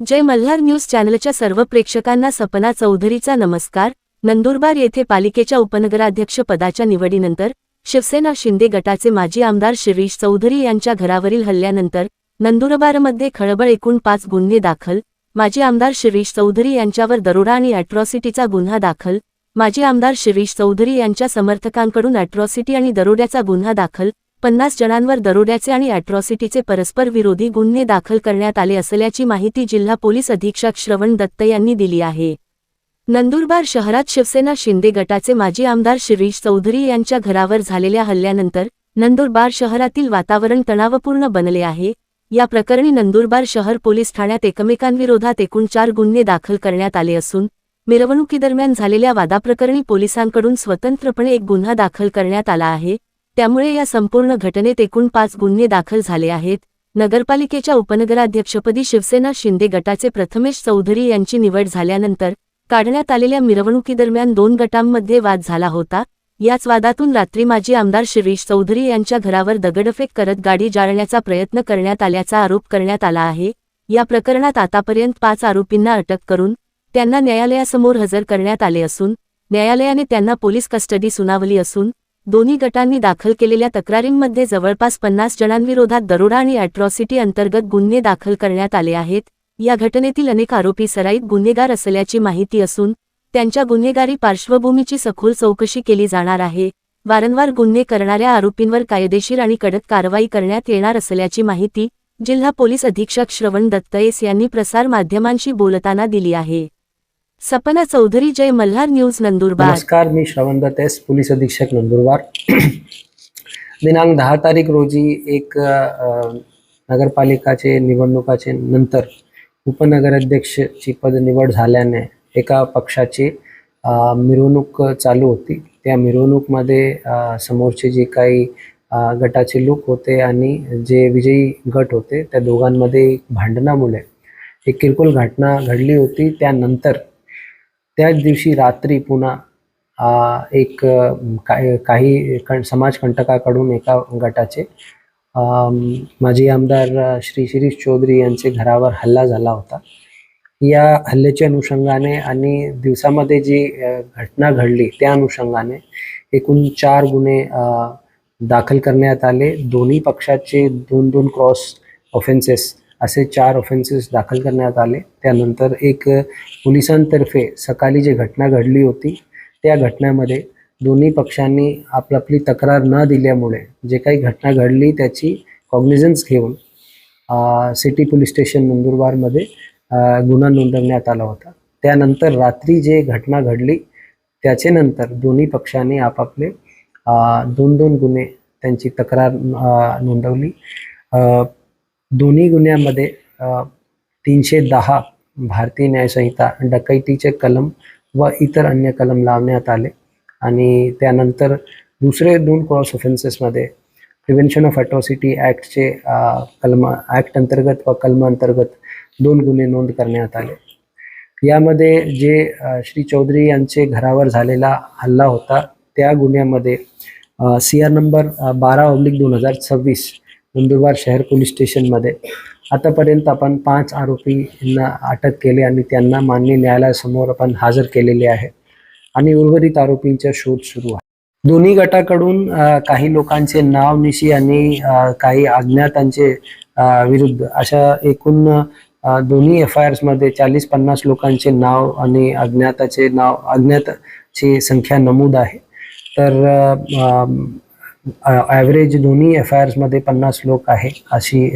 जय Malhar news चॅनलच्या सर्व प्रेक्षकांना सपना चौधरीचा नमस्कार. नंदुरबार येथे पालिकेच्या उपनगराध्यक्ष पदाच्या निवडीनंतर शिवसेना शिंदे गटाचे माजी आमदार शिरीष चौधरी यांच्या घरावरील हल्ल्यानंतर नंदुरबारमध्ये खळबळ एकूण पाच गुन्हे दाखल. माजी आमदार शिरीष चौधरी यांच्यावर दरोडा आणि अॅट्रॉसिटीचा गुन्हा दाखल. माजी आमदार शिरीष चौधरी यांच्या समर्थकांकडून अॅट्रॉसिटी आणि दरोड्याचा गुन्हा दाखल. पन्नास जणांवर दरोड्याचे आणि अॅट्रॉसिटीचे परस्पर विरोधी गुन्हे दाखल करण्यात आले असल्याची माहिती जिल्हा पोलीस अधीक्षक श्रवण दत्त यांनी दिली आहे. नंदुरबार शहरात शिवसेना शिंदे गटाचे माजी आमदार शिरीष चौधरी यांच्या घरावर झालेल्या हल्ल्यानंतर नंदुरबार शहरातील वातावरण तणावपूर्ण बनले आहे. या प्रकरणी नंदुरबार शहर पोलीस ठाण्यात एकमेकांविरोधात एकूण चार गुन्हे दाखल करण्यात आले असून मिरवणुकीदरम्यान झालेल्या वादाप्रकरणी पोलिसांकडून स्वतंत्रपणे एक गुन्हा दाखल करण्यात आला आहे. त्यामुळे या संपूर्ण घटनेत एकूण पाच गुन्हे दाखल झाले आहेत. नगरपालिकेच्या उपनगराध्यक्षपदी शिवसेना शिंदे गटाचे प्रथमेश चौधरी यांची निवड झाल्यानंतर काढण्यात आलेल्या मिरवणुकीदरम्यान दोन गटांमध्ये वाद झाला होता. याच वादातून रात्री माजी आमदार शिरीष चौधरी यांच्या घरावर दगडफेक करत गाडी जाळण्याचा प्रयत्न करण्यात आल्याचा आरोप करण्यात आला आहे. या प्रकरणात आतापर्यंत पाच आरोपींना अटक करून त्यांना न्यायालयासमोर हजर करण्यात आले असून न्यायालयाने त्यांना पोलीस कस्टडी सुनावली असून दोन्ही गटांनी दाखल केलेल्या तक्रारींमध्ये जवळपास पन्नास जणांविरोधात दरोडा आणि अॅट्रॉसिटी अंतर्गत गुन्हे दाखल करण्यात आले आहेत. या घटनेतील अनेक आरोपी सराईत गुन्हेगार असल्याची माहिती असून त्यांच्या गुन्हेगारी पार्श्वभूमीची सखोल चौकशी केली जाणार आहे. वारंवार गुन्हे करणाऱ्या आरोपींवर कायदेशीर आणि कडक कारवाई करण्यात येणार असल्याची माहिती जिल्हा पोलीस अधीक्षक श्रवण दत्तयेस यांनी प्रसारमाध्यमांशी बोलताना दिली आहे. सपना चौधरी जय मल्हार न्यूज नंदुरबार. नमस्कार मी श्रवण एस पोलीस अधीक्षक नंदुरबार. दिनांक दहा तारीख रोजी एक नगरपालिकाचे निवडणुकाचे नंतर उपनगराध्यक्षची पद निवड झाल्याने एका पक्षाची मिरवणूक चालू होती. त्या मिरवणूकमध्ये समोरचे जे काही गटाचे लोक होते आणि जे विजयी गट होते त्या दोघांमध्ये भांडणामुळे एक किरकोळ घटना घडली होती. त्यानंतर त्याच दिवशी रात्री पुन्हा एक काही काही समाजकंटकाकडून एका गटाचे माजी आमदार श्री शिरीष चौधरी यांचे घरावर हल्ला झाला होता. या हल्ल्याच्या अनुषंगाने आणि दिवसामध्ये जी घटना घडली त्या अनुषंगाने एकूण चार गुन्हे दाखल करण्यात आले. दोन्ही पक्षाचे दोन दोन क्रॉस ऑफेन्सेस असे चार ऑफेन्सेस दाखल करण्यात आले. त्यानंतर एक पोलिसांतर्फे सकाळी जी घटना घडली होती त्या घटनेमध्ये दोन्ही पक्षांनी आपली तक्रार न दिल्यामुळे जे काही घटना घडली त्याची कॉग्निझन्स घेऊन सिटी पोलीस स्टेशन नंदुरबारमध्ये गुन्हा नोंदवण्यात आला होता. त्यानंतर रात्री जे घटना घडली त्याचे नंतर दोन्ही पक्षांनी आपापले दोन दोन गुन्हे त्यांची तक्रार नोंदवली. दोन्ही गुन्ह्यामध्ये तीनशे दहा भारतीय न्यायसंहिता डकैतीचे कलम व इतर अन्य कलम लावण्यात आले. आणि त्यानंतर दुसरे दोन क्रॉस ऑफेन्सेसमध्ये प्रिव्हेन्शन ऑफ अट्रॉसिटी ॲक्टचे कलम ॲक्ट अंतर्गत व कलम अंतर्गत दोन गुन्हे नोंद करण्यात आले. यामध्ये जे श्री चौधरी यांचे घरावर झालेला हल्ला होता त्या गुन्ह्यामध्ये सी आर नंबर बारा ऑब्लिक दोन हजार सव्वीस नंदुरबार शहर पोलीस स्टेशनमध्ये. आतापर्यंत आपण पाच आरोपींना अटक केली आणि त्यांना मान्य न्यायालयासमोर आपण हजर केलेले आहे. आणि उर्वरित आरोपींचा शोध सुरू आहे. दोन्ही गटाकडून काही लोकांचे नाव निशी आणि काही अज्ञातांचे विरुद्ध अशा एकूण दोन्ही एफ आय आर्समध्ये चाळीस पन्नास लोकांचे नाव आणि अज्ञाताचे नाव अज्ञातची संख्या नमूद आहे. तर ॲव्हरेज दोन्ही एफ आय आर्समध्ये पन्नास लोक आहे अशी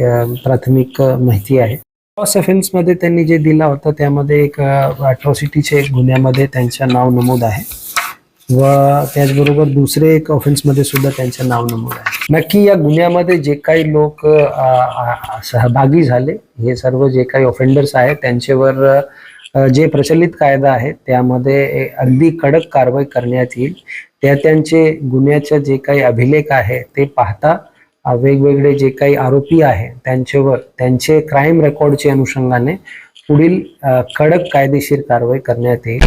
प्राथमिक माहिती आहे. क्रॉस अफेन्समध्ये त्यांनी जे दिला होता त्यामध्ये एक अट्रॉसिटीचे एक गुन्ह्यामध्ये त्यांचं नाव नमूद आहे. व त्याचबरोबर दुसरे एक ऑफेन्समध्ये सुद्धा त्यांचं नाव नमूद आहे. नक्की या गुन्ह्यामध्ये जे काही लोक सहभागी झाले हे सर्व जे काही ऑफेंडर्स आहेत त्यांच्यावर जे प्रचलित कायदा आहे त्यामध्ये अगदी कडक कारवाई करण्यात येईल. त्या त्यांचे गुन्ह्याचे जे काही अभिलेख आहे ते पाहता वेगवेगळे जे काही आरोपी आहे त्यांच्यावर त्यांचे क्राईम रेकॉर्डच्या अनुषंगाने पुढील कडक कायदेशीर कारवाई करण्यात येईल.